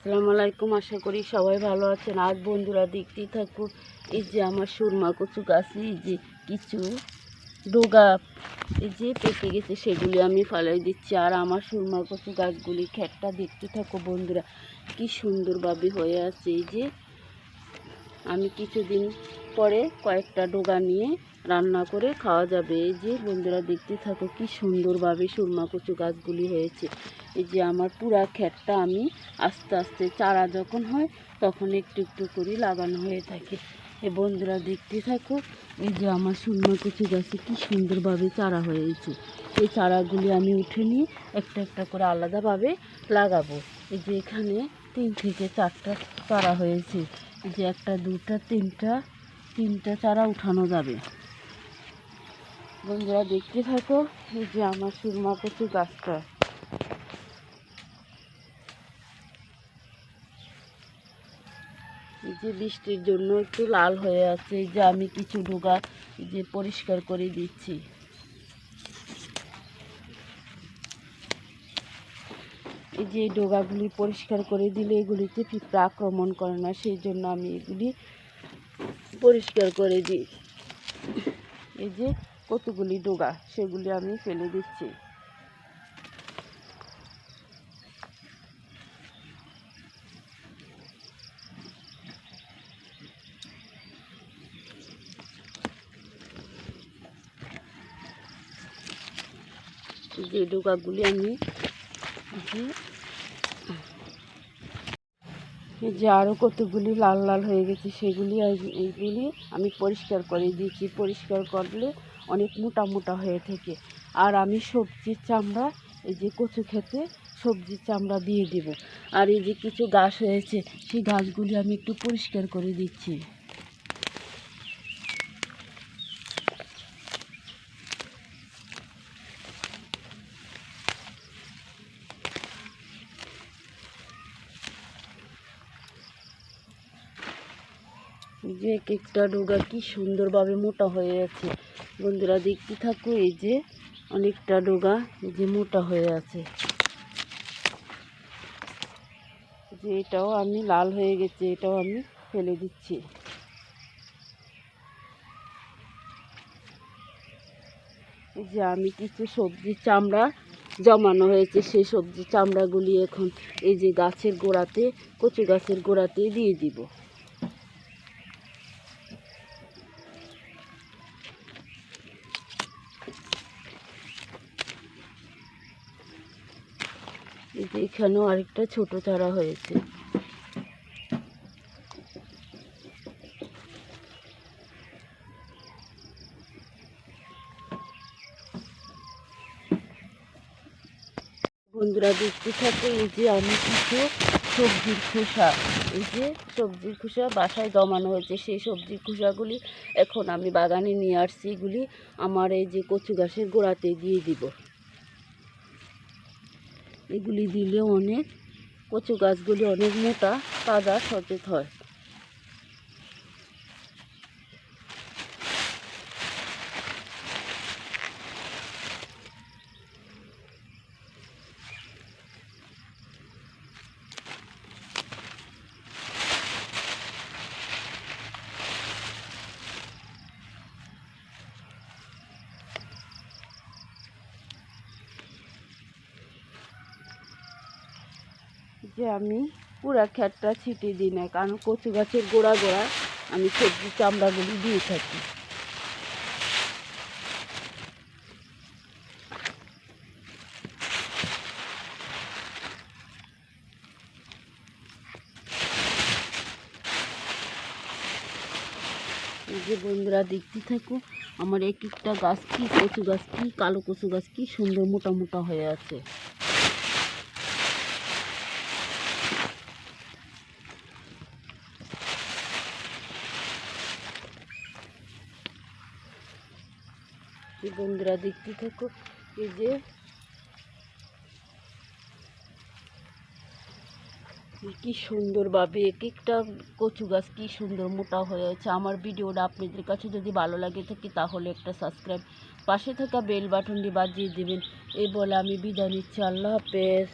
আসসালামু আলাইকুম, আশা করি সবাই ভালো আছেন। আজ বন্ধুরা, দেখতেই থাকো, এই যে আমার সুরমা কচু গাছে, এই যে কিছু ডোগা, এই যে পেকে গেছে, সেগুলি আমি ফালাই দিচ্ছি। আর আমার সুরমা কচু গাছগুলি খেটটা দেখতে থাকো বন্ধুরা, কি সুন্দরভাবে হয়ে আছে। এই যে আমি কিছুদিন পরে কয়েকটা ডোগা নিয়ে রান্না করে খাওয়া যাবে। এই যে বন্ধুরা দেখতে থাকো কি সুন্দরভাবে সুরমা কচু গাছগুলি হয়েছে। এই যে আমার পুরা ক্ষেতটা আমি আস্তে আস্তে চারা যখন হয় তখন একটু একটু করে লাগানো হয়ে থাকে। এ বন্ধুরা দেখতে থাকো, এই যে আমার সুরমা কচু গাছে কি সুন্দরভাবে চারা হয়েছে। এই চারাগুলি আমি উঠে নিয়ে একটা একটা করে আলাদাভাবে লাগাবো। এই যে এখানে তিন থেকে চারটা চারা হয়েছে। যে একটা, দুটা, তিনটা তিনটা চারা উঠানো যাবে। বন্ধুরা, দেখতে থাকো, এই যে আমার সুরমা কচু গাছটা। এই যে বৃষ্টির জন্য একটু লাল হয়ে আছে, এই যে আমি কিছু এই যে পরিষ্কার করে দিচ্ছি। এই যে ডোগাগুলি পরিষ্কার করে দিলে এগুলিতে পিঁপড়া আক্রমণ করে না, সেই জন্য আমি এগুলি পরিষ্কার করে দিই। এই যে কতগুলি ডোগা সেগুলি আমি ফেলে দিচ্ছি। যে ডোকাগুলি আমি এই যে আরও কতগুলি লাল লাল হয়ে গেছে, সেগুলি এইগুলি আমি পরিষ্কার করে দিয়েছি। পরিষ্কার করলে অনেক মোটা মোটা হয়ে থাকে। আর আমি সবজির চামড়া, এই যে কচু খেতে সবজির চামড়া দিয়ে দেব। আর এই যে কিছু গাছ হয়েছে, সেই গাছগুলি আমি একটু পরিষ্কার করে দিচ্ছি। এই যে এক একটা ডোগা কি সুন্দরভাবে মোটা হয়ে আছে। বন্ধুরা দেখতে থাকো, এই যে অনেকটা ডোগা যে মোটা হয়ে আছে। যে এটাও আমি লাল হয়ে গেছে, এটাও আমি ফেলে দিচ্ছি। যে আমি কিছু সবজির চামড়া জমানো হয়েছে, সেই সবজির চামড়াগুলি এখন এই যে গাছের গোড়াতে কচু গাছের গোড়াতে দিয়ে দিব। যে এখানেও আরেকটা ছোট চারা হয়েছে। বন্ধুরা দেখতে থাকো, এই যে আমি কিছু সবজির খোসা। এই যে সবজির খোসা বাসায় জমানো হয়েছে। সেই সবজির খোসাগুলি এখন আমি বাগানে নিয়ে আসছি। এগুলি আমার এই যে কচু গাছের গোড়াতে দিয়ে দিব। এগুলি দিলে অনেক কচু গাছগুলি অনেক মোটা তাজা সতেজ হয়। যে আমি পুরা ক্ষেতটা ছিটিয়ে দিই না কারণ কচু গাছের গোড়া গোড়া আমি সবজি চামড়াগুলি দিয়ে থাকি। যে বন্ধুরা দেখতে থাকো, আমার এক একটা গাছ কি কচু গাছ কি, কালো কচু গাছ কি সুন্দর মোটা মোটা হয়ে আছে। এই বন্ধুরা দেখতে থাকো। এই যে কি সুন্দরভাবে এক একটা কচু গাছ কী সুন্দর মোটা হয়ে আছে। আমার ভিডিওটা আপনাদের কাছে যদি ভালো লাগে থাকে, তাহলে একটা সাবস্ক্রাইব পাশে থাকা বেল বাটনটি বাজিয়ে দেবেন। এই বলে আমি বিদায় নিচ্ছি। আল্লাহ হাফেজ।